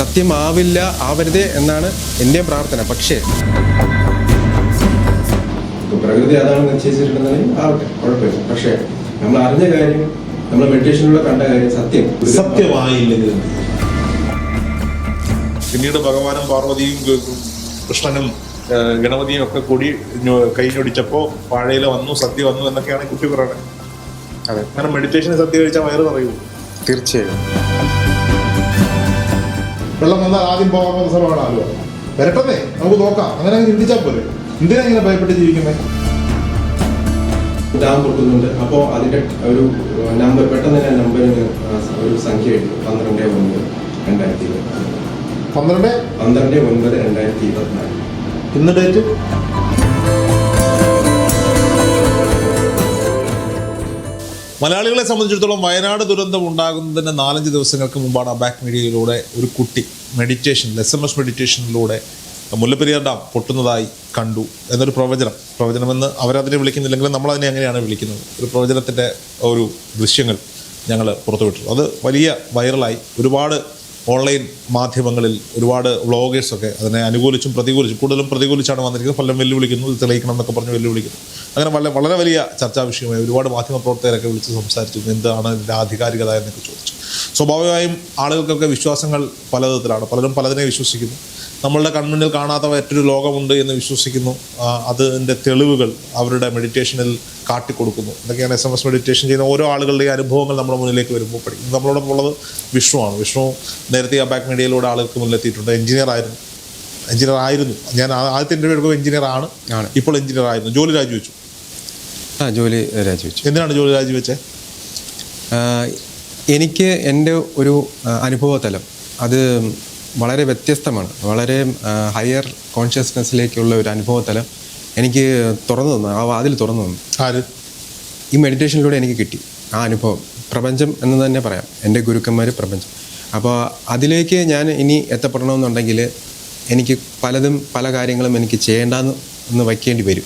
സത്യമാവില്ല ആവരുതേ എന്നാണ് എന്റെ പ്രാർത്ഥന. പക്ഷേ പ്രകൃതി അതാണ് നിശ്ചയിച്ചിട്ടുണ്ടെന്നുണ്ടെങ്കിൽ ആവട്ടെ കുഴപ്പമില്ല. പക്ഷേ നമ്മൾ അറിഞ്ഞ കാര്യം നമ്മൾ മെഡിറ്റേഷനിലൂടെ കണ്ട കാര്യം സത്യം. സത്യമായില്ലെങ്കിൽ പിന്നീട് ഭഗവാനും പാർവതിയും കൃഷ്ണനും ഗണപതിയും ഒക്കെ കൂടി കൈഞ്ഞൊടിച്ചപ്പോ വാഴയില വന്നു സത്യം വന്നു എന്നൊക്കെയാണ് കുട്ടി പറയുന്നത്. അതെ. അങ്ങനെ മെഡിറ്റേഷൻ സത്യം കഴിച്ചാൽ വയറ് പറയൂ തീർച്ചയായും. വെള്ളം വന്നാൽ ആദ്യം പോകാൻ പോകുന്ന സ്ഥലമാണ് ആലുവ. വരട്ടെന്നേ നമുക്ക് നോക്കാം. അങ്ങനെ അങ്ങ് ചിന്തിച്ചാൽ പോരെ. എന്തിനാ ഇങ്ങനെ ഭയപ്പെട്ട് ജീവിക്കുന്നത് ഡാം പൊട്ടുന്നുണ്ട്. അപ്പോൾ അതിന്റെ ഒരു നമ്പർ പെട്ടെന്ന് തന്നെ നമ്പറിന് ഒരു സംഖ്യ എഴുതി. പന്ത്രണ്ട് ഒൻപത് രണ്ടായിരത്തി ഇരുപത്തി പന്ത്രണ്ട്? പന്ത്രണ്ട് ഒൻപത് രണ്ടായിരത്തി ഇരുപത്തിനാല്. ഇന്ന് ഡേറ്റ്? മലയാളികളെ സംബന്ധിച്ചിടത്തോളം വയനാട് ദുരന്തം ഉണ്ടാകുന്നതിന് നാലഞ്ച് ദിവസങ്ങൾക്ക് മുമ്പാണ് ബാക്ക് മീഡിയയിലൂടെ ഒരു കുട്ടി മെഡിറ്റേഷൻ എസ് എം എസ് മെഡിറ്റേഷനിലൂടെ മുല്ലപ്പെരിയാർ ഡാം പൊട്ടുന്നതായി കണ്ടു എന്നൊരു പ്രവചനം. പ്രവചനമെന്ന് അവരതിനെ വിളിക്കുന്നില്ലെങ്കിലും നമ്മളതിനെ അങ്ങനെയാണ് വിളിക്കുന്നത്. ഒരു പ്രവചനത്തിന്റെ ഒരു ദൃശ്യങ്ങൾ ഞങ്ങൾ പുറത്തുവിട്ടു. അത് വലിയ വൈറലായി ഒരുപാട് ഓൺലൈൻ മാധ്യമങ്ങളിൽ ഒരുപാട് വ്ളോഗേഴ്സൊക്കെ അതിനെ അനുകൂലിച്ചും പ്രതികൂലിച്ചും കൂടുതലും പ്രതികൂലിച്ചാണ് വന്നിരിക്കുന്നത്. പലരും വെല്ലുവിളിക്കുന്നു ഇത് തെളിയിക്കണം എന്നൊക്കെ പറഞ്ഞ് വെല്ലുവിളിക്കുന്നു. അങ്ങനെ വളരെ വളരെ വലിയ ചർച്ചാ വിഷയമായി ഒരുപാട് മാധ്യമ പ്രവർത്തകരൊക്കെ വിളിച്ച് സംസാരിച്ചു എന്താണ് ഇതിന്റെ ആധികാരികത എന്നൊക്കെ ചോദിച്ചു. സ്വാഭാവികമായും ആളുകൾക്കൊക്കെ വിശ്വാസങ്ങൾ പലവിധത്തിലാണ് പലരും പലതിനെ വിശ്വസിക്കുന്നു. നമ്മളുടെ കൺമുന്നിൽ കാണാത്ത മറ്റൊരു ലോകമുണ്ട് എന്ന് വിശ്വസിക്കുന്നു. അതിന്റെ തെളിവുകൾ അവരുടെ മെഡിറ്റേഷനിൽ കാട്ടിക്കൊടുക്കുന്നു. ഇതൊക്കെയാണ് എസ് എം എസ് മെഡിറ്റേഷൻ ചെയ്യുന്ന ഓരോ ആളുകളുടെയും അനുഭവങ്ങൾ നമ്മുടെ മുന്നിലേക്ക് വരുമ്പോൾ പഠിക്കും നമ്മളോടൊപ്പം ഉള്ളത് വിഷ്ണുവാണ്. വിഷ്ണു നേരത്തെ ആ ബാക്ക് മീഡിയയിലൂടെ ആളുകൾക്ക് മുന്നിലെത്തിയിട്ടുണ്ട്. എഞ്ചിനീയർ ആയിരുന്നു. എഞ്ചിനീയർ ആയിരുന്നു. ഞാൻ ആദ്യത്തെ ഇന്റർവ്യൂ എടുക്കുമ്പോൾ എഞ്ചിനീയർ ആണ്. ഇപ്പോൾ എഞ്ചിനീയർ ആയിരുന്നു. ജോലി രാജിവെച്ചു. ആ ജോലി രാജിവെച്ചു. എന്തിനാണ് ജോലി രാജിവെച്ചത് എനിക്ക് എന്റെ ഒരു അനുഭവതലം. അത് വളരെ വ്യത്യസ്തമാണ്. വളരെ ഹയർ കോൺഷ്യസ്നെസ്സിലേക്കുള്ള ഒരു അനുഭവത്തലം എനിക്ക് തുറന്നു തന്നു ആ വാതിൽ തുറന്നു തന്നു. ആര്? ഈ മെഡിറ്റേഷനിലൂടെ എനിക്ക് കിട്ടി. ആ അനുഭവം. പ്രപഞ്ചം എന്ന് തന്നെ പറയാം. എന്റെ ഗുരുക്കന്മാർ പ്രപഞ്ചം. അപ്പോൾ അതിലേക്ക് ഞാൻ ഇനി എത്തപ്പെടണമെന്നുണ്ടെങ്കിൽ എനിക്ക് പലതും പല കാര്യങ്ങളും എനിക്ക് ചെയ്യേണ്ടെന്ന് എന്ന് വയ്ക്കേണ്ടി വരും.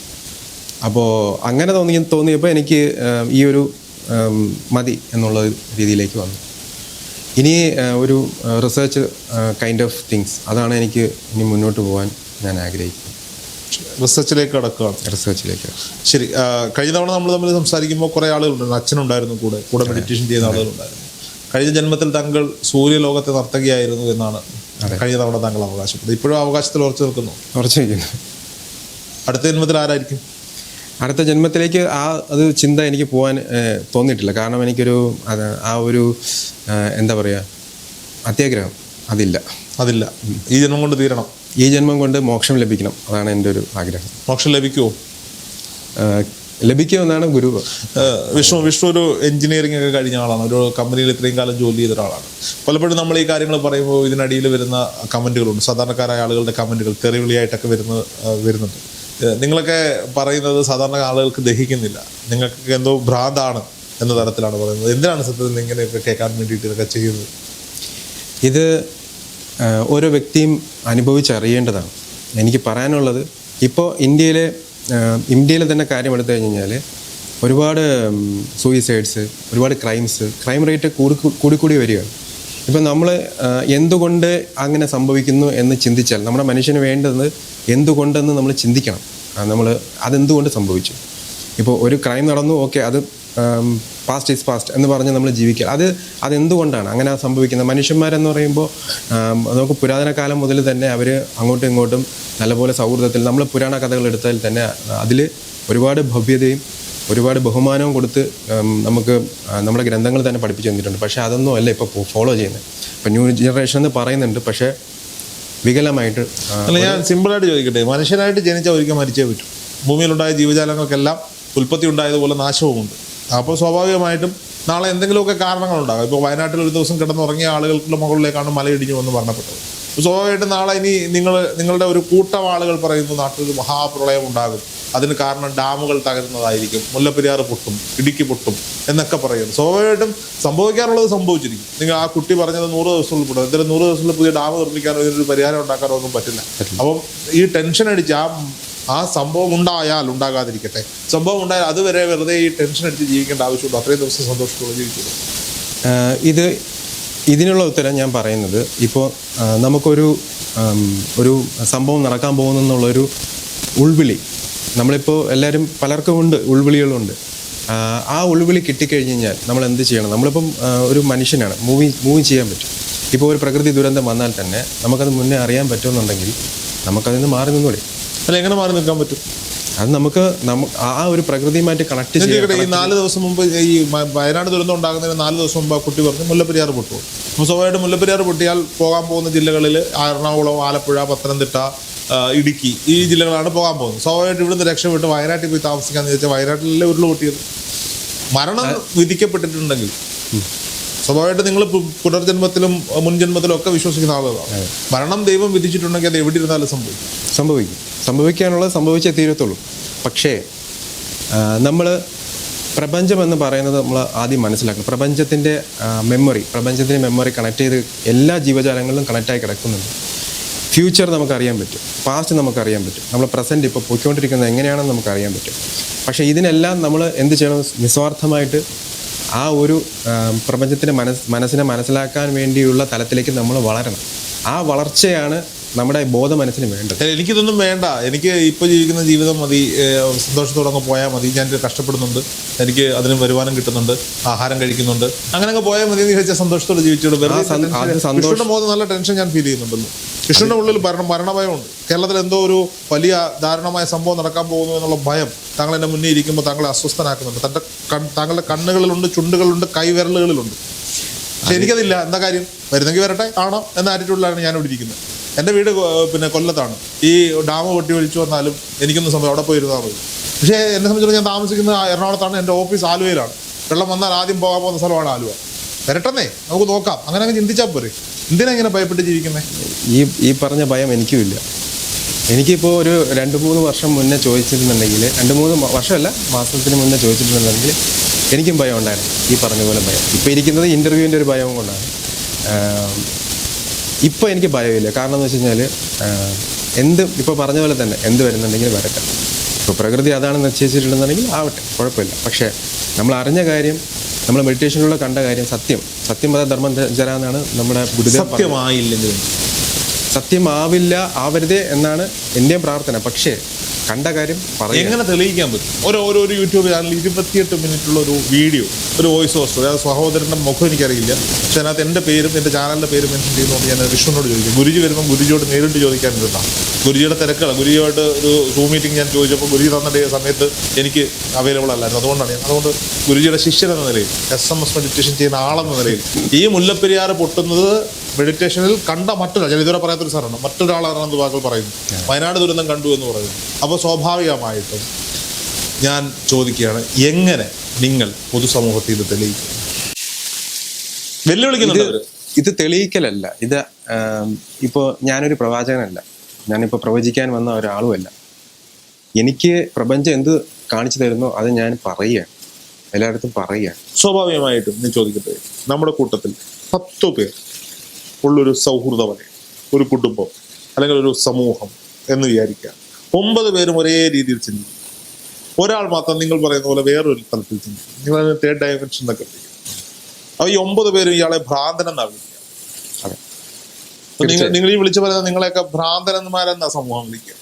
അപ്പോൾ അങ്ങനെ തോന്നി തോന്നിയപ്പോൾ എനിക്ക് ഈ ഒരു മതി എന്നുള്ള രീതിയിലേക്ക് വന്നു. ഇനി ഒരു റിസർച്ച് കൈൻഡ് ഓഫ് തിങ്സ് അതാണ് എനിക്ക് ഇനി മുന്നോട്ട് പോകാൻ ഞാൻ ആഗ്രഹിക്കുന്നത്. റിസർച്ചിലേക്ക് കടക്കുകയാണ്. റിസർച്ചിലേക്ക് ശരി കഴിഞ്ഞ തവണ നമ്മൾ തമ്മിൽ സംസാരിക്കുമ്പോൾ കുറേ ആളുകളുണ്ടായിരുന്നു. അച്ഛനുണ്ടായിരുന്നു കൂടെ. കൂടെ മെഡിറ്റേഷൻ ചെയ്യുന്ന ആളുകളുണ്ടായിരുന്നു. കഴിഞ്ഞ ജന്മത്തിൽ താങ്കൾ സൂര്യലോകത്തെ നർത്തകിയായിരുന്നു എന്നാണ് കഴിഞ്ഞ തവണ താങ്കൾ അവകാശപ്പെട്ടത്. ഇപ്പോഴും അവകാശത്തിൽ ഉറച്ചു നിൽക്കുന്നു. ഉറച്ചു നിൽക്കുന്നു. അടുത്ത ജന്മത്തിൽ ആരായിരിക്കും? അടുത്ത ജന്മത്തിലേക്ക് ആ അത് ചിന്ത എനിക്ക് പോകാൻ തോന്നിയിട്ടില്ല. കാരണം എനിക്കൊരു ആ ഒരു എന്താ പറയുക അത്യാഗ്രഹം അതില്ല. അതില്ല. ഈ ജന്മം കൊണ്ട് തീരണം. ഈ ജന്മം കൊണ്ട് മോക്ഷം ലഭിക്കണം. അതാണ് എന്റെ ഒരു ആഗ്രഹം. മോക്ഷം ലഭിക്കുമോ ലഭിക്കുമെന്നാണ് ഗുരു വിഷ്ണു വിഷ്ണു ഒരു എഞ്ചിനീയറിംഗ് ഒക്കെ കഴിഞ്ഞ ആളാണ്. ഒരു കമ്പനിയിൽ ഇത്രയും കാലം ജോലി ചെയ്ത ഒരാളാണ്. പലപ്പോഴും നമ്മൾ ഈ കാര്യങ്ങൾ പറയുമ്പോൾ ഇതിനടിയിൽ വരുന്ന കമന്റുകളുണ്ട്. സാധാരണക്കാരായ ആളുകളുടെ കമന്റുകൾ തെറിവിളിയായിട്ടൊക്കെ വരുന്ന വരുന്നുണ്ട്. നിങ്ങളൊക്കെ പറയുന്നത് സാധാരണ ആളുകൾക്ക് ദഹിക്കുന്നില്ല. നിങ്ങൾക്ക് എന്തോ ഭ്രാന്താണ് എന്ന തരത്തിലാണ് പറയുന്നത്. എന്തിനാണ് സത്യത്തിൽ ഇങ്ങനെയൊക്കെ കേൾക്കാൻ വേണ്ടിയിട്ട് ഇതൊക്കെ ചെയ്യുന്നത്? ഇത് ഓരോ വ്യക്തിയും അനുഭവിച്ചറിയേണ്ടതാണ്. എനിക്ക് പറയാനുള്ളത് ഇപ്പോൾ ഇന്ത്യയിലെ ഇന്ത്യയിലെ തന്നെ കാര്യം എടുത്തു കഴിഞ്ഞാൽ ഒരുപാട് സൂയിസൈഡ്സ് ഒരുപാട് ക്രൈംസ് ക്രൈം റേറ്റ് കൂടി കൂടി കൂടി വരികയാണ് ഇപ്പം നമ്മൾ എന്തുകൊണ്ട് അങ്ങനെ സംഭവിക്കുന്നു എന്ന് ചിന്തിച്ചാൽ നമ്മുടെ മനുഷ്യന് വേണ്ടത് എന്തുകൊണ്ടെന്ന് നമ്മൾ ചിന്തിക്കണം. നമ്മൾ അതെന്തുകൊണ്ട് സംഭവിച്ചു? ഇപ്പോൾ ഒരു ക്രൈം നടന്നു ഓക്കെ അത് പാസ്റ്റ് ഈസ് പാസ്റ്റ് എന്ന് പറഞ്ഞ് നമ്മൾ ജീവിക്കുക. അത് അതെന്തുകൊണ്ടാണ് അങ്ങനെ സംഭവിക്കുന്നത്? മനുഷ്യന്മാരെന്ന് പറയുമ്പോൾ നമുക്ക് പുരാതന കാലം മുതൽ തന്നെ അവർ അങ്ങോട്ടും ഇങ്ങോട്ടും നല്ലപോലെ സൗഹൃദത്തിൽ നമ്മൾ പുരാണ കഥകൾ എടുത്താൽ തന്നെ അതിൽ ഒരുപാട് ഭവ്യതയും ഒരുപാട് ബഹുമാനവും കൊടുത്ത് നമുക്ക് നമ്മുടെ ഗ്രന്ഥങ്ങൾ തന്നെ പഠിപ്പിച്ചു തന്നിട്ടുണ്ട്. പക്ഷേ അതൊന്നും അല്ല ഇപ്പോൾ ഫോളോ ചെയ്യുന്നത്. ഇപ്പോൾ ന്യൂ ജനറേഷൻ എന്ന് പറയുന്നുണ്ട് പക്ഷേ വികലമായിട്ട് അല്ല ഞാൻ സിമ്പിളായിട്ട് ചോദിക്കട്ടെ? മനുഷ്യനായിട്ട് ജനിച്ച ഒരിക്കൽ മരിച്ചേ പറ്റും. ഭൂമിയിലുണ്ടായ ജീവജാലങ്ങൾക്കെല്ലാം ഉൽപ്പത്തി ഉണ്ടായതുപോലെ നാശവുമുണ്ട്. അപ്പോൾ സ്വാഭാവികമായിട്ടും നാളെ എന്തെങ്കിലുമൊക്കെ കാരണങ്ങളുണ്ടാകും. ഇപ്പോൾ വയനാട്ടിൽ ഒരു ദിവസം കിടന്നുറങ്ങിയ ആളുകൾക്ക് മുകളിലേക്കാണ് മലയിടിഞ്ഞു എന്ന് അപ്പോൾ സ്വാഭാവികമായിട്ടും നാളെ ഇനി നിങ്ങൾ നിങ്ങളുടെ ഒരു കൂട്ടം ആളുകൾ പറയുന്നു നാട്ടിൽ ഒരു മഹാപ്രളയം ഉണ്ടാകും. അതിന് കാരണം ഡാമുകൾ തകരുന്നതായിരിക്കും മുല്ലപ്പെരിയാർ പൊട്ടും ഇടുക്കി പൊട്ടും എന്നൊക്കെ പറയും സ്വാഭാവികമായിട്ടും സംഭവിക്കാനുള്ളത് സംഭവിച്ചിരിക്കും. നിങ്ങൾ ആ കുട്ടി പറഞ്ഞത് നൂറ് ദിവസത്തിനുള്ളിൽ പൊട്ടും എന്തായാലും നൂറ് ദിവസത്തിൽ പുതിയ ഡാം നിർമ്മിക്കാനോ ഇതിനൊരു പരിഹാരം ഉണ്ടാക്കാനോ ഒന്നും പറ്റില്ല. അപ്പം ഈ ടെൻഷൻ അടിച്ച് ആ ആ സംഭവം ഉണ്ടായാൽ ഉണ്ടാകാതിരിക്കട്ടെ. സംഭവം ഉണ്ടായാൽ അതുവരെ വെറുതെ ഈ ടെൻഷൻ അടിച്ച് ജീവിക്കേണ്ട ആവശ്യമുള്ളൂ അത്രയും ദിവസം സന്തോഷത്തോടെ ജീവിക്കുന്നു ഇത് ഇതിനുള്ള ഉത്തരം ഞാൻ പറയുന്നത് ഇപ്പോൾ നമുക്കൊരു ഒരു സംഭവം നടക്കാൻ പോകുന്നെന്നുള്ളൊരു ഉൾവിളി. നമ്മളിപ്പോൾ എല്ലാവരും പലർക്കും ഉണ്ട് ഉൾവിളികളുണ്ട്. ആ, ഉൾവിളി കിട്ടിക്കഴിഞ്ഞ് കഴിഞ്ഞാൽ നമ്മൾ എന്ത് ചെയ്യണം? നമ്മളിപ്പം ഒരു മനുഷ്യനാണ്. മൂവി മൂവി ചെയ്യാൻ പറ്റും. ഇപ്പോൾ ഒരു പ്രകൃതി ദുരന്തം വന്നാൽ തന്നെ നമുക്കത് മുന്നേ അറിയാൻ പറ്റുമെന്നുണ്ടെങ്കിൽ നമുക്കതിൽ നിന്ന് മാറി നിന്നൂടെ. അല്ല എങ്ങനെ മാറി നിൽക്കാൻ പറ്റും? അത് നമുക്ക് ആ ഒരു പ്രകൃതിയുമായിട്ട് കണക്ട് ചെയ്യാം ഈ നാല് ദിവസം മുമ്പ് ഈ വയനാട് ദുരന്തം ഉണ്ടാകുന്നതിന് നാല് ദിവസം മുമ്പ് ആ കുട്ടി പറഞ്ഞു മുല്ലപ്പെരിയാർ പൊട്ടും സ്വാഭാവികമായിട്ട് മുല്ലപ്പെരിയാർ പൊട്ടിയാൽ പോകാൻ പോകുന്ന ജില്ലകളിൽ എറണാകുളം ആലപ്പുഴ പത്തനംതിട്ട ഇടുക്കി ഈ ജില്ലകളാണ് പോകാൻ പോകുന്നത്. സ്വാഭാവികമായിട്ട് ഇവിടുന്ന് രക്ഷപ്പെട്ട് വയനാട്ടിൽ പോയി താമസിക്കാന്ന് ചോദിച്ചാൽ വയനാട്ടിലല്ലേ ഉരുൾ പൊട്ടിയത്? മരണം വിധിക്കപ്പെട്ടിട്ടുണ്ടെങ്കിൽ സ്വാഭാവികമായിട്ട് നിങ്ങൾ പുനർജന്മത്തിലും മുൻജന്മത്തിലും ഒക്കെ വിശ്വസിക്കുന്ന ആളുകളാണ് മരണം ദൈവം വിധിച്ചിട്ടുണ്ടെങ്കിൽ അത് എവിടെ ഇരുന്നാലും സംഭവിക്കും. സംഭവിക്കും. സംഭവിക്കാനുള്ളത് സംഭവിച്ചേ തീരത്തുള്ളൂ. പക്ഷേ നമ്മൾ പ്രപഞ്ചം എന്ന് പറയുന്നത് നമ്മൾ ആദ്യം മനസ്സിലാക്കണം. പ്രപഞ്ചത്തിന്റെ മെമ്മറി പ്രപഞ്ചത്തിന്റെ മെമ്മറി കണക്ട് ചെയ്ത് എല്ലാ ജീവജാലങ്ങളിലും കണക്റ്റായി കിടക്കുന്നുണ്ട്. ഫ്യൂച്ചർ നമുക്കറിയാൻ പറ്റും. പാസ്റ്റ് നമുക്കറിയാൻ പറ്റും. നമ്മൾ പ്രസന്റ് ഇപ്പോൾ പോയിക്കൊണ്ടിരിക്കുന്നത് എങ്ങനെയാണെന്ന് നമുക്കറിയാൻ പറ്റും. പക്ഷേ ഇതിനെല്ലാം നമ്മൾ എന്ത് ചെയ്യണം? നിസ്വാർത്ഥമായിട്ട് ആ ഒരു പ്രപഞ്ചത്തിന്റെ മനസ് മനസ്സിനെ മനസ്സിലാക്കാൻ വേണ്ടിയുള്ള തലത്തിലേക്ക് നമ്മൾ വളരണം. ആ വളർച്ചയാണ് നമ്മുടെ ബോധ മനസ്സിന് വേണ്ടത് എനിക്കിതൊന്നും വേണ്ട. എനിക്ക് ഇപ്പോൾ ജീവിക്കുന്ന ജീവിതം മതി. ഏഹ് സന്തോഷത്തോടെ അങ്ങ് പോയാൽ മതി. ഞാൻ കഷ്ടപ്പെടുന്നുണ്ട്. എനിക്ക് അതിന് വരുമാനം കിട്ടുന്നുണ്ട്. ആഹാരം കഴിക്കുന്നുണ്ട്. അങ്ങനെ അങ്ങ് പോയാൽ മതി എന്ന് ചോദിച്ചാൽ സന്തോഷത്തോടെ ജീവിച്ചോളൂ. വെറുതെ സന്തോഷം- നല്ല ടെൻഷൻ ഞാൻ ഫീൽ ചെയ്യുന്നുണ്ടല്ലോ. കൃഷ്ണന്റെ ഉള്ളിൽ ഭരണം മരണഭയമുണ്ട്. കേരളത്തിൽ എന്തോ ഒരു വലിയ ദാരുണമായ സംഭവം നടക്കാൻ പോകുന്നു എന്നുള്ള ഭയം താങ്കൾ എന്റെ മുന്നിൽ ഇരിക്കുമ്പോൾ താങ്കളെ അസ്വസ്ഥനാക്കുന്നുണ്ട്. തന്റെ കൺ- താങ്കളുടെ കണ്ണുകളിലുണ്ട് ചുണ്ടുകളിലുണ്ട് കൈവിരലുകളിലുണ്ട്. പക്ഷെ എനിക്കതില്ല. എന്താ കാര്യം? വരുന്നെങ്കിൽ വരട്ടെ ആണോ എന്ന ആറ്റിറ്റ്യൂഡിലാണ് ഞാൻ ഇവിടെ ഇരിക്കുന്നത്. എന്റെ വീട് പിന്നെ കൊല്ലത്താണ്. ഈ ഡാം പൊട്ടി ഒഴിച്ചു വന്നാലും എനിക്കൊന്നും സംഭവം അവിടെ പോയിരുന്നാൽ മതി. പക്ഷേ എന്നെ സംബന്ധിച്ചിടത്തോളം ഞാൻ താമസിക്കുന്നത് എറണാകുളത്താണ്. എന്റെ ഓഫീസ് ആലുവയിലാണ്. വെള്ളം വന്നാൽ ആദ്യം പോകാൻ പോകുന്ന സ്ഥലമാണ് ആലുവ. വരട്ടെന്നേ നമുക്ക് നോക്കാം. അങ്ങനെ അങ്ങ് ചിന്തിച്ചാൽ പോരെ. എന്തിനാ ഇങ്ങനെ ഭയപ്പെട്ട് ജീവിക്കുന്നത് ഈ ഈ പറഞ്ഞ ഭയം എനിക്കും ഇല്ല എനിക്കിപ്പോൾ ഒരു രണ്ട് മൂന്ന് വർഷം മുന്നേ ചോദിച്ചിരുന്നുണ്ടെങ്കിൽ രണ്ട് മൂന്ന് വർഷമല്ല മാസത്തിന് മുന്നേ ചോദിച്ചിട്ടുണ്ടെങ്കിൽ എനിക്കും ഭയം ഉണ്ടായിരുന്നു ഈ പറഞ്ഞ പോലെ ഭയം. ഇപ്പോൾ ഇരിക്കുന്നത് ഇന്റർവ്യൂവിന്റെ ഒരു ഭയം കൊണ്ടാണ്. ഇപ്പോൾ എനിക്ക് ഭയമില്ല. കാരണം എന്ന് വെച്ച് കഴിഞ്ഞാൽ എന്ത് ഇപ്പോൾ പറഞ്ഞ പോലെ തന്നെ എന്ത് വരുന്നുണ്ടെങ്കിൽ വരട്ടെ. ഇപ്പോൾ പ്രകൃതി അതാണ് നിശ്ചയിച്ചിട്ടുണ്ടെന്നുണ്ടെങ്കിൽ ആവട്ടെ കുഴപ്പമില്ല. പക്ഷേ നമ്മൾ അറിഞ്ഞ കാര്യം നമ്മൾ മെഡിറ്റേഷനിലൂടെ കണ്ട കാര്യം സത്യം. സത്യം പദ ധർമ്മം ജര എന്നാണ് നമ്മുടെ സത്യമായില്ലെന്ന്. സത്യമാവില്ല ആവരുതേ എന്നാണ് എന്റെയും പ്രാർത്ഥന. പക്ഷേ കണ്ട കാര്യം എങ്ങനെ തെളിയിക്കാൻ പറ്റും? ഓരോ ഓരോ ഒരു യൂട്യൂബ് ചാനൽ ഇരുപത്തിയെട്ട് മിനിറ്റുള്ള ഒരു വീഡിയോ ഒരു വോയിസ് ഓഫ് സ്റ്റോറി അത് സഹോദരന്റെ മുഖം എനിക്കറിയില്ല. പക്ഷെ അതിനകത്ത് എന്റെ പേരും എന്റെ ചാനലിന്റെ പേരും മെൻഷൻ ചെയ്യുന്നതുകൊണ്ട് ഞാൻ വിഷ്ണുവിനോട് ചോദിക്കും. ഗുരുജി വരുമ്പോൾ ഗുരുജിയോട് നേരിട്ട് ചോദിക്കാൻ ഇരുന്നാണ് ഗുരുജിയുടെ തിരക്കുകൾ ഗുരുജിയായിട്ട് ഒരു സൂം മീറ്റിംഗ് ഞാൻ ചോദിച്ചപ്പോൾ ഗുരുജി തന്ന സമയത്ത് എനിക്ക് അവൈലബിൾ അല്ലായിരുന്നു. അതുകൊണ്ടാണ് ഞാൻ അതുകൊണ്ട് ഗുരുജിയുടെ ശിഷ്യൻ എന്ന നിലയിൽ എസ് എം എസ് മെഡിറ്റേഷൻ ചെയ്യുന്ന ആളെന്ന നിലയിൽ ഈ മുല്ലപ്പെരിയാറ് പൊട്ടുന്നത് മെഡിറ്റേഷനിൽ കണ്ട മറ്റൊരാൾ ഞാൻ ഇതുവരെ പറയാത്തൊരു സാറാണ് മറ്റൊരാളാണ് വാക്കുകൾ പറയുന്നു. വയനാട് ദുരന്തം കണ്ടു എന്ന് പറയുന്നു. അപ്പോൾ സ്വാഭാവികമായിട്ടും ഞാൻ ചോദിക്കുകയാണ് എങ്ങനെ നിങ്ങൾ പൊതുസമൂഹത്തിൽ ഇത് തെളിയിക്കും? വെല്ലുവിളിക്കുന്നുണ്ട് അവർ. ഇത് തെളിയിക്കലല്ല. ഇത് ഇപ്പോൾ ഞാനൊരു പ്രവാചകനല്ല. ഞാനിപ്പോൾ പ്രവചിക്കാൻ വന്ന ഒരാളുമല്ല. എനിക്ക് പ്രപഞ്ചം എന്ത് കാണിച്ചു തരുന്നോ അത് ഞാൻ പറയുകയാണ്. എല്ലായിടത്തും പറയുക സ്വാഭാവികമായിട്ടും ഞാൻ ചോദിക്കട്ടെ നമ്മുടെ കൂട്ടത്തിൽ പത്തു പേർ ഉള്ളൊരു സൗഹൃദ വലയം ഒരു കുടുംബം അല്ലെങ്കിൽ ഒരു സമൂഹം എന്ന് വിചാരിക്കുക. ഒമ്പത് പേരും ഒരേ രീതിയിൽ ചിന്തിക്കും. ഒരാൾ മാത്രം നിങ്ങൾ പറയുന്ന പോലെ വേറൊരു തലത്തിൽ ചിന്തിക്കും. നിങ്ങൾ അതിന് തേർഡ് ഡയമെൻഷൻ എന്നൊക്കെ വിളിക്കും. അപ്പൊ ഈ ഒമ്പത് പേരും ഇയാളെ ഭ്രാന്തൻ എന്നാ വിളിക്കുക? നിങ്ങൾ നിങ്ങൾ ഈ വിളിച്ചു പറയുന്നത് നിങ്ങളെയൊക്കെ ഭ്രാന്തന്മാരെന്നാ സമൂഹം വിളിക്കുക.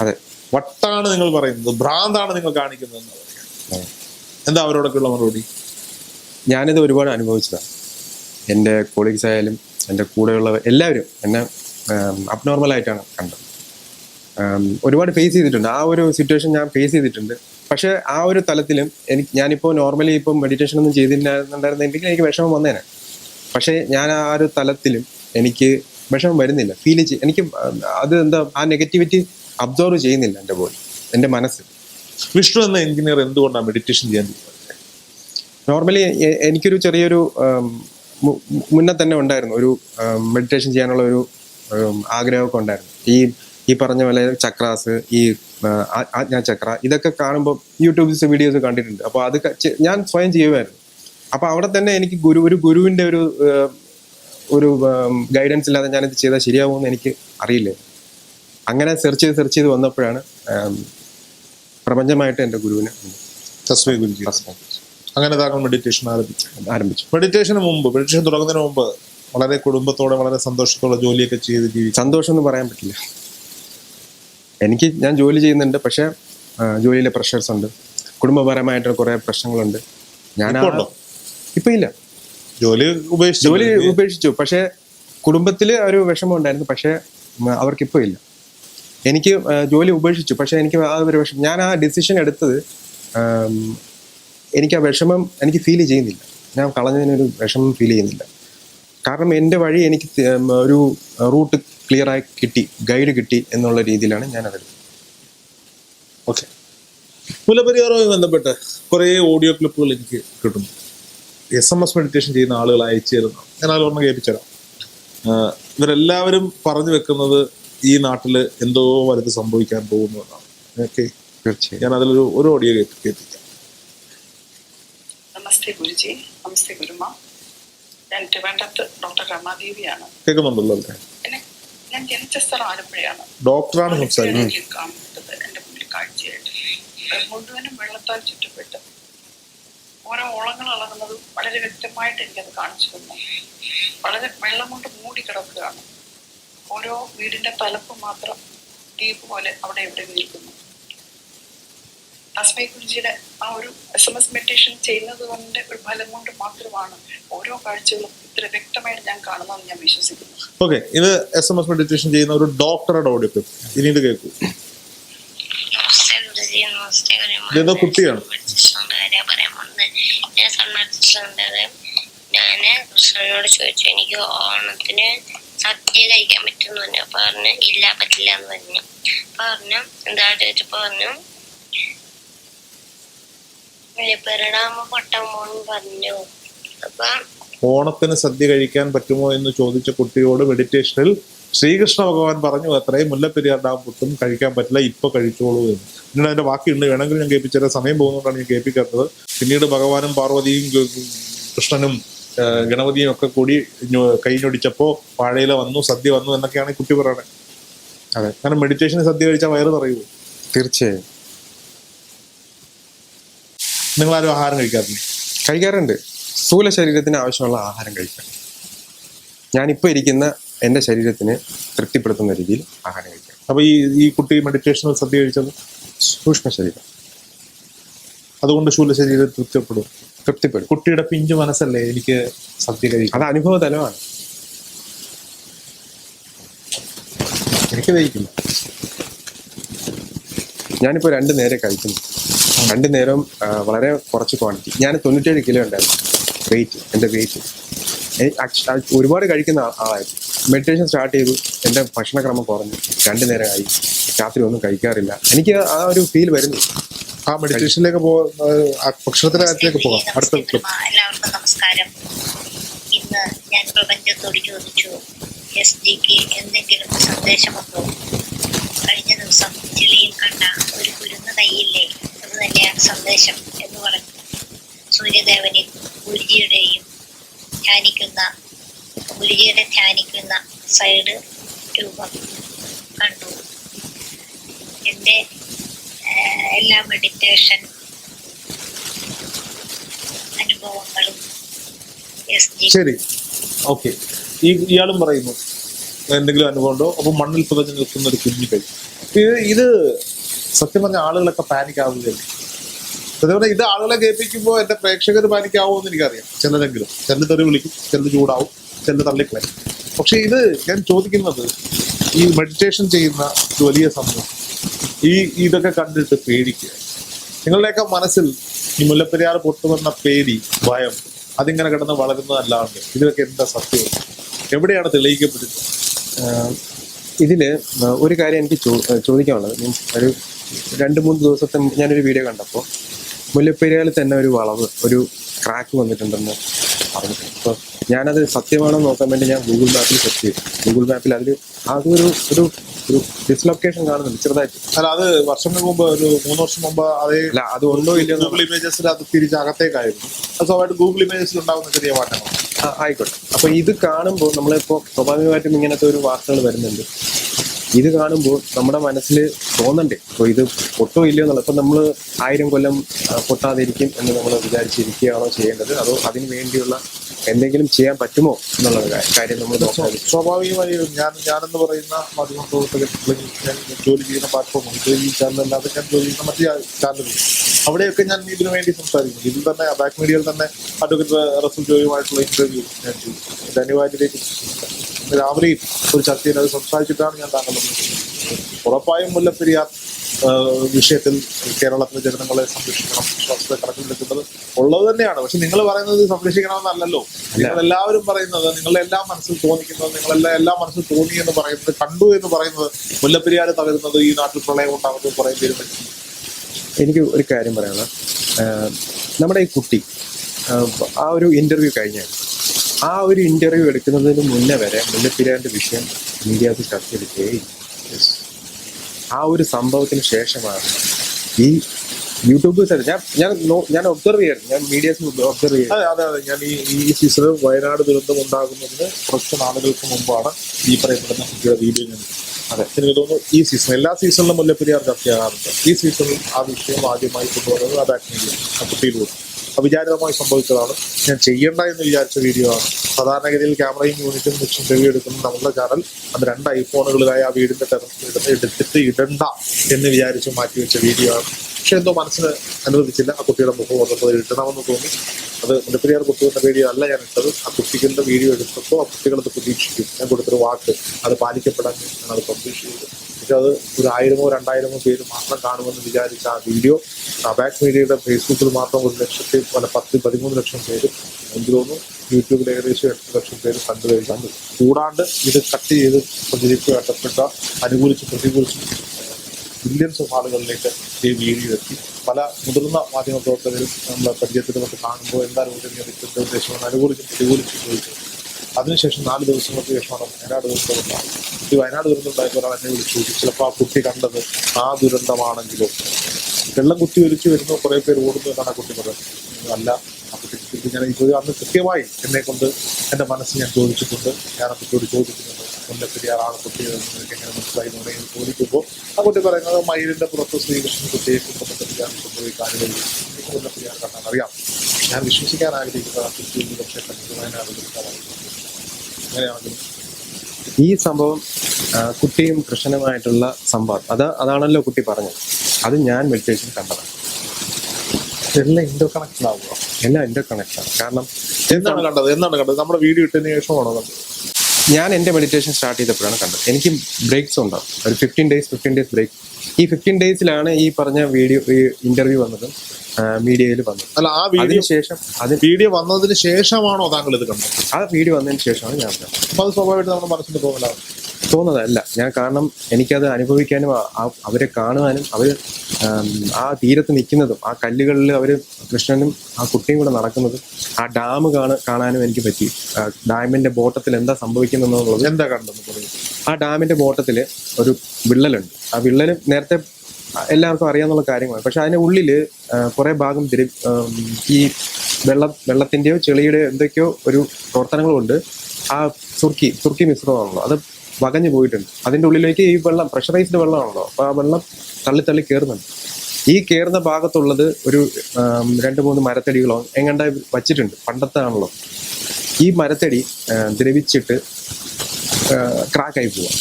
അതെ. വട്ടാണ് നിങ്ങൾ പറയുന്നത്. ഭ്രാന്താണ് നിങ്ങൾ കാണിക്കുന്നത് എന്ന് പറയുക. എന്താ അവരോടൊക്കെയുള്ള മറുപടി? ഞാനിത് ഒരുപാട് അനുഭവിച്ചതാണ്. എന്റെ കൊളീഗ്സ് ആയാലും എന്റെ കൂടെയുള്ള എല്ലാവരും എന്നെ അബ്നോർമലായിട്ടാണ് കണ്ടത്. ഒരുപാട് ഫേസ് ചെയ്തിട്ടുണ്ട്. ആ ഒരു സിറ്റുവേഷൻ ഞാൻ ഫേസ് ചെയ്തിട്ടുണ്ട്. പക്ഷേ ആ ഒരു തലത്തിലും എനിക്ക് ഞാനിപ്പോൾ നോർമലി ഇപ്പം മെഡിറ്റേഷൻ ഒന്നും ചെയ്തിട്ടുണ്ടായിരുന്നുണ്ടെങ്കിൽ എനിക്ക് വിഷമം വന്നേനെ. പക്ഷേ ഞാൻ ആ ഒരു തലത്തിലും എനിക്ക് വിഷമം വരുന്നില്ല. ഫീൽ ചെയ്യും എനിക്ക് അത് എന്താ ആ നെഗറ്റിവിറ്റി അബ്സോർവ് ചെയ്യുന്നില്ല എന്റെ ബോഡി എന്റെ മനസ്സ്. വിഷ്ണു എന്ന എഞ്ചിനീയർ എന്തുകൊണ്ടാണ് മെഡിറ്റേഷൻ ചെയ്യാൻ? നോർമലി എനിക്കൊരു ചെറിയൊരു മുന്നേ തന്നെ ഉണ്ടായിരുന്നു. ഒരു മെഡിറ്റേഷൻ ചെയ്യാനുള്ള ഒരു ആഗ്രഹമൊക്കെ ഉണ്ടായിരുന്നു. ഈ ഈ പറഞ്ഞ പോലെ ചക്രാസ് ഈ ആജ്ഞാ ചക്ര ഇതൊക്കെ കാണുമ്പോൾ യൂട്യൂബിൽ വീഡിയോസ് കണ്ടിട്ടുണ്ട്. അപ്പോൾ അത് ഞാൻ സ്വയം ചെയ്യുമായിരുന്നു. അപ്പോൾ അവിടെ തന്നെ എനിക്ക് ഗുരു ഒരു ഗുരുവിന്റെ ഒരു ഒരു ഗൈഡൻസ് ഇല്ലാതെ ഞാനിത് ചെയ്താൽ ശരിയാവുമെന്ന് എനിക്ക് അറിയില്ലേ. അങ്ങനെ സെർച്ച് ചെയ്ത് സെർച്ച് ചെയ്ത് വന്നപ്പോഴാണ് പ്രപഞ്ചമായിട്ട് എന്റെ ഗുരുവിനെ തസ്മി ഗുരുജി. അങ്ങനെ താങ്കൾ മെഡിറ്റേഷൻ ആരംഭിച്ചു. ആരംഭിച്ചു. മെഡിറ്റേഷന് മുമ്പ് മെഡിറ്റേഷൻ തുടങ്ങുന്നതിന് മുമ്പ് വളരെ കുടുംബത്തോടെ വളരെ സന്തോഷത്തോടെ ജോലിയൊക്കെ ചെയ്ത് ജീവിച്ചു. സന്തോഷം എന്ന് പറയാൻ പറ്റില്ല. എനിക്ക് ഞാൻ ജോലി ചെയ്യുന്നുണ്ട് പക്ഷെ ജോലിയിലെ പ്രഷേഴ്സ് ഉണ്ട്. കുടുംബപരമായിട്ട് കുറേ പ്രശ്നങ്ങളുണ്ട്. ഞാൻ ഇപ്പൊ ഇല്ല. ജോലി ഉപേക്ഷിച്ചു? ജോലി ഉപേക്ഷിച്ചു. പക്ഷെ കുടുംബത്തിൽ ഒരു വിഷമം ഉണ്ടായിരുന്നു പക്ഷെ അവർക്ക് അവർക്കിപ്പോൾ ഇല്ല. എനിക്ക് ജോലി ഉപേക്ഷിച്ചു. പക്ഷെ എനിക്ക് ആ ഒരു വിഷമം ഞാൻ ആ ഡിസിഷൻ എടുത്തത് എനിക്ക് ആ വിഷമം എനിക്ക് ഫീൽ ചെയ്യുന്നില്ല. ഞാൻ കളഞ്ഞതിനൊരു വിഷമം ഫീൽ ചെയ്യുന്നില്ല. കാരണം എന്റെ വഴി എനിക്ക് ഒരു റൂട്ട് ക്ലിയറായി കിട്ടി ഗൈഡ് കിട്ടി എന്നുള്ള രീതിയിലാണ് ഞാൻ അതെടുത്തത് ഓക്കെ മുല്ലപ്പെരിയാറുമായി ബന്ധപ്പെട്ട് കുറേ ഓഡിയോ ക്ലിപ്പുകൾ എനിക്ക് കിട്ടുന്നു. എസ് എം എസ് മെഡിറ്റേഷൻ ചെയ്യുന്ന ആളുകൾ അയച്ചു തരുന്നു. ഞാൻ അതിലൊന്ന് കേൾപ്പിച്ചുതരാം ഇവരെല്ലാവരും പറഞ്ഞു വെക്കുന്നത് ഈ നാട്ടിൽ എന്തോ വലുത് സംഭവിക്കാൻ പോകുന്നു എന്നാണ്. ഓക്കെ തീർച്ചയായും. ഞാൻ അതിലൊരു ഒരു ഓഡിയോ കേൾപ്പി- കേൾപ്പിക്കാം നമസ്തേ ഗുരുജി. നമസ്തേ ഗുരുമ. ഞാൻ ട്രിവാൻഡ്രത്ത് ഡോക്ടർ രമാദേവിയാണ്. കേൾക്കുന്നുണ്ടല്ലോ എന്നെ ഞാൻ ജനിച്ച സ്ഥലം ആലപ്പുഴയാണ്. ഡോക്ടറാണ് സംസാരിക്കുന്നത്. കാണുന്നത് എന്റെ മുന്നിൽ കാഴ്ചയായിട്ട്. മുഴുവനും വെള്ളത്താൽ ചുറ്റപ്പെട്ട് ഓരോ ഓളങ്ങൾ ഇളകുന്നതും വളരെ വ്യക്തമായിട്ട് എനിക്കത് കാണിച്ചു തന്നു. വളരെ വെള്ളം കൊണ്ട് മൂടി കിടക്കുകയാണ്. ഓരോ വീടിന്റെ തലപ്പ് മാത്രം ദ്വീപ് പോലെ അവിടെ ഇവിടെ നിൽക്കുന്നു. ഗുരുജിയുടെ ആ ഒരു എസ് എം എസ് മെഡിറ്റേഷൻ ചെയ്യുന്നത് കൊണ്ട് ഒരു ഫലം കൊണ്ട് മാത്രമാണ് ഓരോ കാഴ്ചകളും ഇത്ര വ്യക്തമായിട്ട് ഞാൻ കാണുന്നതെന്ന് ഞാൻ വിശ്വസിക്കുന്നു ഓക്കെ ഇത് എസ് എം എസ് മെഡിറ്റേഷൻ ചെയ്യുന്ന ഒരു ഡോക്ടറുടെ ഓഡിയോ ക്ലിപ്പ് ഇനി ഇത് കേൾക്കൂ. ഇതേതോ കുട്ടിയാണ്. ഞാൻ സന്മർദ്ദിച്ചുകൊണ്ടത് ഞാൻ കൃഷ്ണനോട് ചോദിച്ചു എനിക്ക് ഓണത്തിന് സദ്യ കഴിക്കാൻ പറ്റുമെന്ന് പറഞ്ഞു അപ്പൊ പറഞ്ഞു ഇല്ല പറ്റില്ല എന്ന് പറഞ്ഞു അപ്പൊ പറഞ്ഞു എന്താ ചോദിച്ചപ്പോ പറഞ്ഞു പറഞ്ഞു ഓണത്തിന് സദ്യ കഴിക്കാൻ പറ്റുമോ എന്ന് ചോദിച്ച കുട്ടിയോട് മെഡിറ്റേഷനിൽ ശ്രീകൃഷ്ണ ഭഗവാൻ പറഞ്ഞു അത്രയും മുല്ലപ്പെരിയാർ ഡാം പുട്ടും കഴിക്കാൻ പറ്റില്ല ഇപ്പൊ കഴിച്ചോളൂ എന്ന്. പിന്നീട് അതിന്റെ ബാക്കിയുണ്ട് വേണമെങ്കിൽ ഞാൻ കേൾപ്പിച്ചാൽ സമയം പോകുന്നതുകൊണ്ടാണ് ഞാൻ കേൾപ്പിക്കാത്തത്. പിന്നീട് ഭഗവാനും പാർവതിയും കൃഷ്ണനും ഗണപതിയും ഒക്കെ കൂടി ഞൊ- കൈഞ്ഞൊടിച്ചപ്പോ വാഴയില വന്നു സദ്യ വന്നു എന്നൊക്കെയാണ് കുട്ടി പറയണേ അതെ. കാരണം മെഡിറ്റേഷന് സദ്യ കഴിച്ചാൽ വയറ് പറയൂ തീർച്ചയായും. നിങ്ങൾ ആരും ആഹാരം കഴിക്കാറില്ല? കഴിക്കാറുണ്ട്. സ്ഥൂല ശരീരത്തിന് ആവശ്യമുള്ള ആഹാരം കഴിക്കണം ഞാനിപ്പോൾ ഇരിക്കുന്ന എന്റെ ശരീരത്തിന് തൃപ്തിപ്പെടുത്തുന്ന രീതിയിൽ ആഹാരം കഴിക്കാം. അപ്പോൾ ഈ ഈ കുട്ടി മെഡിറ്റേഷനിൽ സദ്യ കഴിച്ചത് സൂക്ഷ്മ ശരീരം. അതുകൊണ്ട് ശൂല ശരീരം തൃപ്തിപ്പെടും. തൃപ്തിപ്പെടും. കുട്ടിയുടെ പിഞ്ചു മനസ്സല്ലേ എനിക്ക് സദ്യ കഴിക്കും അത് അനുഭവ തലമാണ്. എനിക്ക് കഴിക്കുന്നു ഞാനിപ്പോൾ രണ്ട് നേരെ കഴിക്കുന്നു. രണ്ട് നേരം വളരെ കുറച്ച് ക്വാണ്ടിറ്റി ഞാൻ തൊണ്ണൂറ്റേഴ് കിലോ ഉണ്ടായിരുന്നു. വെയിറ്റ് എന്റെ വെയിറ്റ് ഒരുപാട് കഴിക്കുന്ന ആളായിരുന്നു. മെഡിറ്റേഷൻ സ്റ്റാർട്ട് ചെയ്തു. എന്റെ ഭക്ഷണക്രമം കുറഞ്ഞു. രണ്ട് നേരമായി. രാത്രി ഒന്നും കഴിക്കാറില്ല. എനിക്ക് ആ ഒരു ഫീൽ വരുന്നു. ആ മെഡിറ്റേഷനിലേക്ക് പോകാം ആ ഭക്ഷണത്തിന്റെ കാര്യത്തിലേക്ക് പോകാം. അടുത്ത എല്ലാവർക്കും നമസ്കാരം. ഇന്ന് ഞാൻ പ്രപഞ്ചത്തോട് ചോദിച്ചു എസ് ജിക്ക് എന്തെങ്കിലും സന്ദേശമുണ്ടോ? കഴിഞ്ഞ ദിവസം ചെളിയിൽ കണ്ട ഒരു കുരുന്ന് തൈയില്ലേ? അത് തന്നെയാണ് സന്ദേശം എന്ന് പറഞ്ഞു സൂര്യദേവനെ ഗുരുജിയുടെയും ധ്യാനിക്കുന്ന ഗുരുജിയുടെ ധ്യാനിക്കുന്ന സൈഡ് രൂപം കണ്ടു. എന്റെ എല്ലാ മെഡിറ്റേഷൻ അനുഭവങ്ങളും ശരി. ഓക്കെ. ഈ ഇയാളും പറയുന്നു എന്തെങ്കിലും അനുഭവം ഉണ്ടോ അപ്പൊ മണ്ണിൽ പുതഞ്ഞു നിൽക്കുന്ന ഒരു കുഞ്ഞു കൈ ഇത് ഇത് സത്യം പറഞ്ഞ ആളുകളൊക്കെ പാനിക് ആവുകയല്ലേ അതേപോലെ ഇത് ആളുകളെ കേൾപ്പിക്കുമ്പോൾ എന്റെ പ്രേക്ഷകർ പാലിക്കാവോ എന്ന് എനിക്കറിയാം. ചിലരെങ്കിലും ചിലർ തെറി വിളിക്കും. ചിലർ ചൂടാവും. ചിലർ തള്ളിക്കളയും. പക്ഷെ ഇത് ഞാൻ ചോദിക്കുന്നത് ഈ മെഡിറ്റേഷൻ ചെയ്യുന്ന ഒരു വലിയ സമൂഹം ഈ ഇതൊക്കെ കണ്ടിട്ട് പേടിക്കുക. നിങ്ങളുടെയൊക്കെ മനസ്സിൽ ഈ മുല്ലപ്പെരിയാർ പൊട്ടുമെന്ന പേടി ഭയം അതിങ്ങനെ കിടന്ന് വളരുന്നതല്ലാണ്ട് ഇതിലൊക്കെ എന്താ സത്യം? എവിടെയാണ് തെളിയിക്കപ്പെടുന്നത്? ഇതിൽ ഒരു കാര്യം എനിക്ക് ചോദിക്കാനുള്ളത്. മീൻസ് ഒരു രണ്ട് മൂന്ന് ദിവസത്തെ ഞാനൊരു വീഡിയോ കണ്ടപ്പോൾ മുല്ലപ്പെരിയാറിൽ തന്നെ ഒരു വളവ് ഒരു ക്രാക്ക് വന്നിട്ടുണ്ടെന്ന് പറഞ്ഞിട്ടുണ്ട്. അപ്പോൾ ഞാനത് സത്യമാണോ നോക്കാൻ വേണ്ടി ഞാൻ ഗൂഗിൾ മാപ്പിൽ സെർച്ച് ചെയ്തു. ഗൂഗിൾ മാപ്പിൽ അതിൽ അതൊരു ഒരു ഒരു ഡിസ്ലൊക്കേഷൻ കാണുന്നുണ്ട് ചെറുതായിട്ട്. അല്ല അത് വർഷങ്ങൾക്ക് മുമ്പ് ഒരു മൂന്ന് വർഷം മുമ്പ് അതേ അല്ല അത് ഉണ്ടോ ഇല്ലയോ ഗൂഗിൾ ഇമേജസിൽ അത് തിരിച്ച് അകത്തേക്കായിരുന്നു. അത് സ്വാഭാവികമായിട്ട് ഗൂഗിൾ ഇമേജസിൽ ഉണ്ടാകുന്ന ചെറിയ മാറ്റങ്ങൾ ആയിക്കോട്ടെ. അപ്പൊ ഇത് കാണുമ്പോൾ നമ്മളിപ്പോ സ്വാഭാവികമായിട്ടും ഇങ്ങനത്തെ ഒരു വാർത്തകൾ വരുന്നുണ്ട്. ഇത് കാണുമ്പോൾ നമ്മുടെ മനസ്സിൽ തോന്നണ്ടേ. അപ്പോൾ ഇത് പൊട്ടോ ഇല്ലയോ എന്നുള്ളത് ഇപ്പം നമ്മൾ ആയിരം കൊല്ലം പൊട്ടാതിരിക്കും എന്ന് നമ്മൾ വിചാരിച്ചിരിക്കുകയാണോ ചെയ്യേണ്ടത്? അതോ അതിന് വേണ്ടിയുള്ള എന്തെങ്കിലും ചെയ്യാൻ പറ്റുമോ എന്നുള്ള കാര്യം നമ്മൾ സ്വാഭാവികമായും ഞാൻ ഞാനെന്ന് പറയുന്ന മാധ്യമ പ്രവർത്തകൻ അല്ലെങ്കിൽ ഞാൻ ജോലി ചെയ്യുന്ന പ്ലാറ്റ്ഫോം ഈ ചാനലല്ലാതെ ഞാൻ ജോലി ചെയ്യുന്ന മറ്റു ചാനലുകൾ അവിടെയൊക്കെ ഞാൻ ഇതിനു വേണ്ടി സംസാരിക്കും ഇതിൽ തന്നെ ബാക്ക് മീഡിയയിൽ തന്നെ അഡ്വക്കേറ്റ് റസൽ ജോയുമായിട്ടുള്ള ഇന്റർവ്യൂ ഞാൻ ചെയ്തു. അനിവാര്യതയിലേക്ക് ഇന്ന് രാവിലെയും ഒരു ചർച്ചയിൽ അത് സംസാരിച്ചിട്ടാണ് ഞാൻ താങ്കളുടെ. ഉറപ്പായും മുല്ലപ്പെരിയാർ വിഷയത്തിൽ കേരളത്തിലെ ജനങ്ങളെ സംരക്ഷിക്കണം വിശ്വാസത്തെ കണക്കിലെടുക്കുന്നത് ഉള്ളത് തന്നെയാണ്. പക്ഷെ നിങ്ങൾ പറയുന്നത് സംരക്ഷിക്കണമെന്നല്ലല്ലോ. നിങ്ങൾ എല്ലാവരും പറയുന്നത് നിങ്ങളുടെ എല്ലാ മനസ്സിൽ തോന്നിക്കുന്നത് നിങ്ങളെല്ലാം എല്ലാ മനസ്സിൽ തോന്നി എന്ന് പറയുന്നത് കണ്ടു എന്ന് പറയുന്നത് മുല്ലപ്പെരിയാർ തകരുന്നത് ഈ നാട്ടിൽ പ്രളയം ഉണ്ടാകുന്നത് പറയും പേര് എനിക്ക് ഒരു കാര്യം പറയാനുള്ളത്. നമ്മുടെ ഈ കുട്ടി ആ ഒരു ഇന്റർവ്യൂ കഴിഞ്ഞാൽ ആ ഒരു ഇന്റർവ്യൂ എടുക്കുന്നതിന് മുന്നേ വരെ മുല്ലപ്പെരിയാറിന്റെ വിഷയം മീഡിയാസ് ചർച്ച ചെയ്തിട്ടേ ആ ഒരു സംഭവത്തിന് ശേഷമാണ് ഈ യൂട്യൂബ് ഞാൻ ഞാൻ ഞാൻ ഒബ്സർവ് ചെയ്യായിരുന്നു. ഞാൻ മീഡിയാസ് ഒബ്സർവ് ചെയ്യാം അതെ അതെ ഞാൻ ഈ ഈ സീസണിൽ വയനാട് ദുരന്തം ഉണ്ടാകുന്നതിന് കുറച്ച് നാളുകൾക്ക് മുമ്പാണ് ഈ പറയപ്പെടുന്ന കുട്ടിയുടെ വീഡിയോ ഞാൻ അതെ. എനിക്ക് തോന്നുന്നു ഈ സീസൺ എല്ലാ സീസണിലും മുല്ലപ്പെരിയാർ ചർച്ചയാകാറുണ്ട് ഈ സീസണിൽ ആ വിഷയം ആദ്യമായി കൊണ്ടുവരുന്നത് മീഡിയ ആ കുട്ടിയിലൂടെ. അവിചാരിതമായി സംഭവിച്ചതാണ്. ഞാൻ ചെയ്യണ്ട എന്ന് വിചാരിച്ച വീഡിയോ ആണ്. സാധാരണഗതിയിൽ ക്യാമറയും യൂണിറ്റും വെച്ചും റിവ്യൂ എടുക്കുന്ന നമ്മുടെ ചാനൽ അത് രണ്ട് ഐഫോണുകളിലായി ആ വീടിന്റെ ടെറസ് എടുത്തിട്ട് ഇടണ്ട എന്ന് വിചാരിച്ച് മാറ്റിവെച്ച വീഡിയോ ആണ്. പക്ഷെ എന്തോ മനസ്സിന് അനുവദിച്ചില്ല. ആ കുട്ടിയുടെ മുഖം വന്നപ്പോൾ ഇടണമെന്ന് തോന്നി. അത് മുല്ലപ്പെരിയാർ കുട്ടികളുടെ വീഡിയോ അല്ല ഞാൻ ഇട്ടത്. ആ കുട്ടികളുടെ വീഡിയോ എടുത്തപ്പോൾ ആ കുട്ടികളത് പ്രതീക്ഷിക്കും. ഞാൻ കൊടുത്തൊരു വാക്ക്. അത് പാലിക്കപ്പെടാൻ ഞാൻ അത് ചെയ്തു പക്ഷെ അത് ഒരു ആയിരമോ രണ്ടായിരമോ പേര് മാത്രം കാണുമെന്ന് വിചാരിച്ച ആ വീഡിയോ ബാക്ക് മീഡിയയുടെ ഫേസ്ബുക്കിൽ മാത്രം ഒരു ലക്ഷത്തി പല പത്ത് പതിമൂന്ന് ലക്ഷം പേര് എനിക്ക് തോന്നുന്നു. യൂട്യൂബിൽ ഏകദേശം എട്ട് ലക്ഷം പേര് കണ്ടു കഴിഞ്ഞാൽ കൂടാണ്ട് ഇത് കട്ട് ചെയ്ത് പ്രചരിപ്പ് കട്ടപ്പെട്ട അനുകൂലിച്ച് പ്രതികൂലിച്ച് ബില്യൺസ് ഓഫ് ആളുകളിലേക്ക് ഈ വീഡിയോ എത്തി. പല മുതിർന്ന മാധ്യമ പ്രവർത്തകരും നമ്മളെ പരിചയത്തിൽ നമുക്ക് കാണുമ്പോൾ എന്താ രൂപ ഉദ്ദേശം അനുകൂലിച്ചും പ്രതികൂലിച്ചും ചോദിച്ചത് അതിനുശേഷം നാല് ദിവസങ്ങൾക്ക് ശേഷമാണ് വയനാട് ദുരന്തം. ഉണ്ടായത് ഈ വയനാട് ദുരന്തം ഉണ്ടായപ്പോൾ ഒരാൾ എന്നെ വിളിച്ചു. ചിലപ്പോൾ ആ കുട്ടി കണ്ടത് ആ ദുരന്തമാണെങ്കിലും. വെള്ളം കുത്തി ഒലിച്ചു വരുന്നു കുറെ പേര് ഓടുന്നു എന്നാണ് ആ കുട്ടി പറയുന്നത്. അല്ല ആ കുട്ടി ഞാൻ ഇപ്പോൾ അന്ന് കൃത്യമായി എന്നെ കൊണ്ട് എന്റെ മനസ്സ് ഞാൻ ചോദിച്ചിട്ടുണ്ട്. ഞാൻ ആ കുട്ടിയോട് ചോദിക്കുന്നുണ്ട് മുല്ലപ്പെരിയാറാണ് കുട്ടി എന്ന് നിനക്ക് എങ്ങനെ മനസ്സിലായി? എന്ന് ചോദിക്കുമ്പോൾ ആ കുട്ടി പറയുന്നത് മയിലിന്റെ പുറത്ത് ശ്രീകൃഷ്ണൻ കുട്ടിയെ മുല്ലപ്പെരിയാർ കൊണ്ടുപോയി എനിക്ക് മുല്ലപ്പെരിയാർ കണ്ടാൽ അറിയാം. ഞാൻ വിശ്വസിക്കാൻ ആഗ്രഹിക്കുന്നത് ആ കുട്ടി ഒരു പക്ഷേ കണ്ടു വയനാട് ഈ സംഭവം കുട്ടിയും കൃഷ്ണനുമായിട്ടുള്ള സംവാദം അത് അതാണല്ലോ കുട്ടി പറഞ്ഞത്. അത് ഞാൻ മെഡിറ്റേഷൻ കണ്ടതാണ്. എല്ലാം ഇന്റർ കണക്ഷൻ ആവുക എല്ലാം ഇൻഡോ കണക്ഷൻ ആണ്. കാരണം എന്താണ് കണ്ടത്? എന്താണ് കണ്ടത്? നമ്മുടെ വീഡിയോ ഇട്ടതിന് ശേഷമാണോ കണ്ടത്? ഞാൻ എന്റെ മെഡിറ്റേഷൻ സ്റ്റാർട്ട് ചെയ്തപ്പോഴാണ് കണ്ടത്. എനിക്ക് ബ്രേക്സ് ഉണ്ടാവും. ഒരു fifteen days fifteen days break ഈ ഫിഫ്റ്റീൻ ഡേയ്സിലാണ് ഈ പറഞ്ഞ വീഡിയോ ഈ ഇന്റർവ്യൂ വന്നതും. മീഡിയയിൽ വന്നത് അല്ല ആ വീഡിയോ ശേഷം അത് വീഡിയോ വന്നതിന് ശേഷമാണോ താങ്കൾ ഇത് കണ്ടത്? ആ വീഡിയോ വന്നതിന് ശേഷമാണ് ഞാൻ കണ്ടത്. അപ്പൊ അത് സ്വാഭാവികമായിട്ട് നമ്മുടെ മനസ്സിൽ തോന്നലാണ് തോന്നുന്നതല്ല ഞാൻ കാരണം എനിക്കത് അനുഭവിക്കാനും അവരെ കാണുവാനും അവർ ആ തീരത്ത് നിൽക്കുന്നതും ആ കല്ലുകളിൽ അവർ കൃഷ്ണനും ആ കുട്ടിയും കൂടെ നടക്കുന്നതും ആ ഡാം കാണ കാണാനും എനിക്ക് പറ്റി. ഡാമിന്റെ ബോട്ടത്തിൽ എന്താ സംഭവിക്കുന്നതെന്നുള്ളത്. എന്താ കണ്ടത് ആ ഡാമിന്റെ ബോട്ടത്തിൽ ഒരു വിള്ളലുണ്ട്. ആ വിള്ളൽ നേരത്തെ എല്ലാവർക്കും അറിയാവുന്ന കാര്യമാണ് പക്ഷെ അതിന്റെ ഉള്ളിൽ കുറെ ഭാഗം ഈ വെള്ളം വെള്ളത്തിന്റെയോ ചെളിയുടെയോ എന്തൊക്കെയോ ഒരു പ്രവർത്തനങ്ങളുണ്ട്. ആ തുർക്കി തുർക്കി മിശ്രിതമാണല്ലോ. അത് വകഞ്ഞു പോയിട്ടുണ്ട്. അതിന്റെ ഉള്ളിലേക്ക് ഈ വെള്ളം പ്രഷറൈസ്ഡ് വെള്ളമാണല്ലോ. അപ്പൊ ആ വെള്ളം തള്ളി തള്ളി കയറുന്നുണ്ട് ഈ കയറുന്ന ഭാഗത്തുള്ളത് ഒരു രണ്ട് മൂന്ന് മരത്തടികളോ എങ്ങണ്ട വച്ചിട്ടുണ്ട്. പണ്ടത്താണല്ലോ. ഈ മരത്തടി ദ്രവിച്ചിട്ട് ക്രാക്ക് ആയി പോവാം.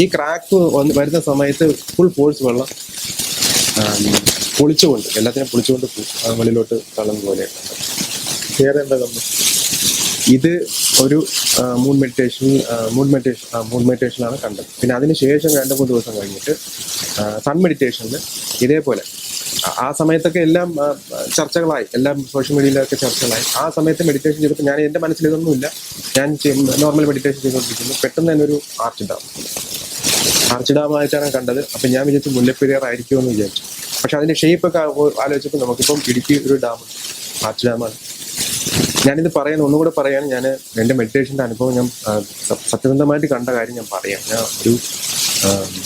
ഈ ക്രാക്ക് വരുന്ന സമയത്ത് ഫുൾ ഫോഴ്സ് വെള്ളം പൊളിച്ചുകൊണ്ട് എല്ലാത്തിനും പൊളിച്ചുകൊണ്ട് വെളിയിലോട്ട് തള്ളുന്ന പോലെ. വേറെ എന്താ ഇത് ഒരു moon meditation moon meditation moon മെഡിറ്റേഷനാണ് കണ്ടത്. പിന്നെ അതിന് ശേഷം രണ്ട് മൂന്ന് ദിവസം കഴിഞ്ഞിട്ട് സൺ മെഡിറ്റേഷനിൽ ഇതേപോലെ ആ- സമയത്തൊക്കെ എല്ലാം ചർച്ചകളായി. എല്ലാം സോഷ്യൽ മീഡിയയിലൊക്കെ ചർച്ചകളായി. ആ സമയത്ത് മെഡിറ്റേഷൻ ചെയ്തപ്പോൾ ഞാൻ എന്റെ മനസ്സിൽ ഇതൊന്നുമില്ല. ഞാൻ നോർമൽ മെഡിറ്റേഷൻ ചെയ്തുകൊണ്ടിരിക്കുന്നു. പെട്ടെന്ന് തന്നെ ഒരു ആർച്ച് ഡാം ആർച്ച് ഡാം കണ്ടത്. അപ്പം ഞാൻ വിചാരിച്ചു മുല്ലപ്പെരിയാർ ആയിരിക്കുമെന്ന് വിചാരിച്ചു. പക്ഷെ അതിന്റെ ഷേപ്പ് ഒക്കെ ആ- ആലോചിച്ചപ്പോൾ നമുക്കിപ്പം ഇടുക്കി ഒരു ഡാം ആർച്ച് ഡാമാണ് ഞാനിത് പറയാൻ ഒന്നുകൂടെ പറയാൻ ഞാൻ എന്റെ മെഡിറ്റേഷന്റെ അനുഭവം ഞാൻ സത്യസന്ധമായിട്ട് കണ്ട കാര്യം ഞാൻ പറയാം. ഞാൻ ഒരു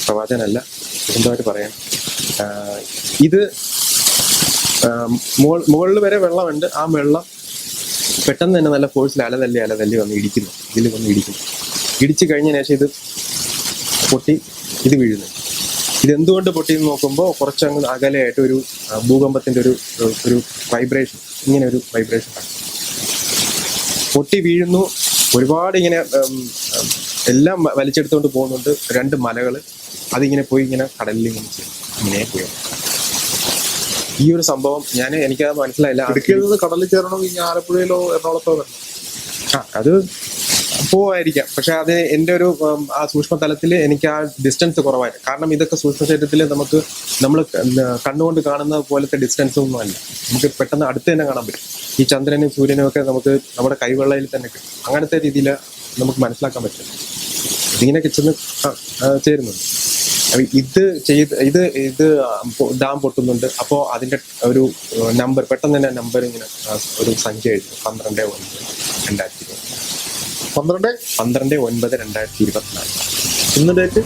പ്രവാചകനല്ല സത്യസന്ധമായിട്ട് പറയാം. ഇത് മുകളിൽ വരെ വെള്ളമുണ്ട്. ആ വെള്ളം പെട്ടെന്ന് തന്നെ നല്ല ഫോഴ്സിൽ അലതല്ലി അലതല്ലി വന്ന് ഇടിക്കുന്നു. ഇതിൽ വന്ന് ഇടിക്കുന്നു. ഇടിച്ചു കഴിഞ്ഞതിന് ശേഷം ഇത് പൊട്ടി ഇത് വീഴുന്നു. ഇതെന്തുകൊണ്ട് പൊട്ടിയെന്ന് നോക്കുമ്പോൾ കുറച്ചങ്ങ് അകലെയായിട്ട് ഒരു ഭൂകമ്പത്തിന്റെ ഒരു ഒരു വൈബ്രേഷൻ ഇങ്ങനെ ഒരു വൈബ്രേഷൻ പൊട്ടി വീഴുന്നു. ഒരുപാട് ഇങ്ങനെ എല്ലാം വലിച്ചെടുത്തുകൊണ്ട് പോകുന്നുണ്ട്. രണ്ട് മലകൾ അതിങ്ങനെ പോയി ഇങ്ങനെ കടലിൽ ഇങ്ങനെ ചെയ്യും. ഇങ്ങനെ പോയി ഈ ഒരു സംഭവം ഞാൻ എനിക്കത് മനസ്സിലായില്ല. ഇടുക്കിയിൽ കടലിൽ ചേരണോ ഇനി ആലപ്പുഴയിലോ എറണാകുളത്തോ ആ അത് പോവായിരിക്കാം. പക്ഷെ അത് എന്റെ ഒരു ആ സൂക്ഷ്മ തലത്തിൽ എനിക്ക് ആ ഡിസ്റ്റൻസ് കുറവായിരുന്നു കാരണം ഇതൊക്കെ സൂക്ഷ്മ ശരീരത്തിൽ നമുക്ക് നമ്മൾ കണ്ണുകൊണ്ട് കാണുന്ന പോലത്തെ ഡിസ്റ്റൻസ് ഒന്നും അല്ല. നമുക്ക് പെട്ടെന്ന് അടുത്ത് തന്നെ കാണാൻ പറ്റും. ഈ ചന്ദ്രനും സൂര്യനും ഒക്കെ നമുക്ക് നമ്മുടെ കൈവെള്ളയിൽ തന്നെ കിട്ടും. അങ്ങനത്തെ രീതിയിൽ നമുക്ക് മനസ്സിലാക്കാൻ പറ്റും. ഇതിങ്ങനെ ചെന്ന് ആ, ആ, ചേരുന്നുണ്ട്. ഇത് ചെയ്ത് ഇത് ഇത് ഡാം പൊട്ടുന്നുണ്ട്. അപ്പോൾ അതിന്റെ ഒരു നമ്പർ പെട്ടെന്ന് തന്നെ നമ്പർ ഇങ്ങനെ ഒരു സംഖ്യ എഴുതി. പന്ത്രണ്ട് ഒൻപത് രണ്ടായിരത്തി ഇരുപത്തി പന്ത്രണ്ട്? പന്ത്രണ്ട് ഒൻപത് രണ്ടായിരത്തി ഇരുപത്തിനാല്. ഇന്ന് ഡേറ്റ്?